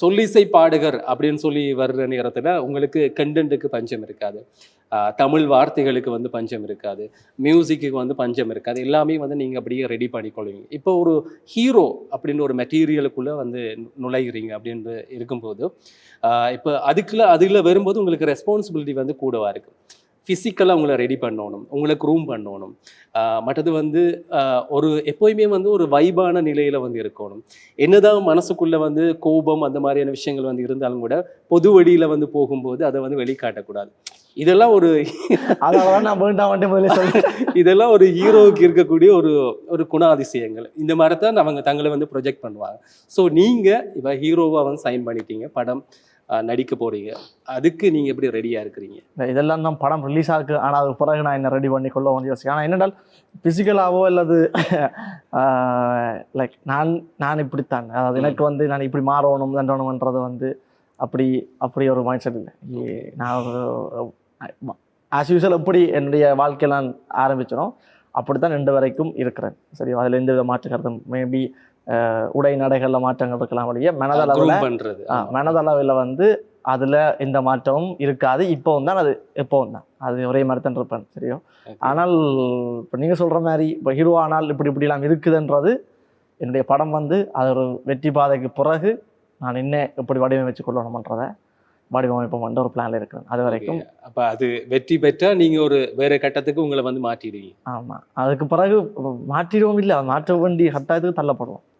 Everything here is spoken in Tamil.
சொல்லிசை பாடகர் அப்படின்னு சொல்லி வர்ற நேரத்தில் உங்களுக்கு கண்டென்ட்டுக்கு பஞ்சம் இருக்காது. தமிழ் வார்த்தைகளுக்கு வந்து பஞ்சம் இருக்காது. மியூசிக்கு வந்து பஞ்சம் இருக்காது. எல்லாமே வந்து நீங்கள் அப்படியே ரெடி பண்ணிக்கொள்வீங்க. இப்போ ஒரு ஹீரோ அப்படின்னு ஒரு மெட்டீரியலுக்குள்ளே வந்து நுழைகிறீங்க அப்படின்னு இருக்கும்போது இப்போ அதுக்குள்ளே அதில் வரும்போது உங்களுக்கு ரெஸ்பான்சிபிலிட்டி வந்து கூடவாக இருக்குது ஃபிசிக்கலாக உங்களை ரெடி பண்ணணும். உங்களை க்ரூம் பண்ணணும். மற்றது வந்து ஒரு எப்போயுமே வந்து ஒரு வைபான நிலையில வந்து இருக்கணும். என்னதான் மனசுக்குள்ள வந்து கோபம் அந்த மாதிரியான விஷயங்கள் வந்து இருந்தாலும் கூட பொது வழியில வந்து போகும்போது அதை வந்து வெளிக்காட்டக்கூடாது. இதெல்லாம் ஒரு நான் இதெல்லாம் ஒரு ஹீரோவுக்கு இருக்கக்கூடிய ஒரு ஒரு குணாதிசயங்கள். இந்த மாதிரி தான் அவங்க தங்களை வந்து ப்ரொஜெக்ட் பண்ணுவாங்க. ஸோ நீங்க இப்போ ஹீரோவா வந்து சைன் பண்ணிட்டீங்க. படம் நடிக்க போறீங்க. அதுக்கு நீங்க எப்படி ரெடியா இருக்கிறீங்க? இதெல்லாம் தான் படம் ரிலீஸ் ஆகுது. ஆனால் அதுக்கு பிறகு நான் என்ன ரெடி பண்ணி கொள்ள வந்து யோசிக்கிறேன் ஆனால் என்னென்றால் ஃபிசிக்கலாவோ அல்லது லைக் நான் நான் இப்படித்தான். அதாவது எனக்கு வந்து நான் இப்படி மாறணும் தண்டணும்ன்றது வந்து அப்படி அப்படி ஒரு மைண்ட் செட் இல்லை நான் ஒரு ஆஸ் யூஸ்வல் எப்படி என்னுடைய வாழ்க்கையை நான் ஆரம்பிச்சனோ அப்படித்தான் ரெண்டு வரைக்கும் இருக்கிறேன். சரி அதில் எந்த வித மாற்று கருத்தும் மேபி உடை நடைகளில் மாற்றங்கள் இருக்கலாம் வழியே மனதளவில் ஆ, மனதளவில் வந்து அதில் எந்த மாற்றமும் இருக்காது. இப்போவும் தான் அது எப்போவும் தான். அது ஒரே மாதிரி தான் இருப்பேன் சரியோ. ஆனால் இப்போ நீங்கள் சொல்கிற மாதிரி இப்போ ஹீரோ ஆனால் இப்படி இப்படிலாம் இருக்குதுன்றது என்னுடைய படம் வந்து அது ஒரு வெற்றி பாதைக்கு பிறகு நான் என்ன எப்படி வடிவமைச்சு கொள்ளணுமன்றதை வடிவமைப்போம் ஒரு பிளான்ல இருக்கிறேன். அது வரைக்கும். அப்ப அது வெற்றி பெற்றா நீங்க ஒரு வேற கட்டத்துக்கு உங்களை வந்து மாற்றிடுவீங்க. ஆமாம் அதுக்கு பிறகு மாற்றிடுவோம் இல்லை. மாற்ற வேண்டிய கட்டாயத்துக்கு தள்ளப்படுவோம்.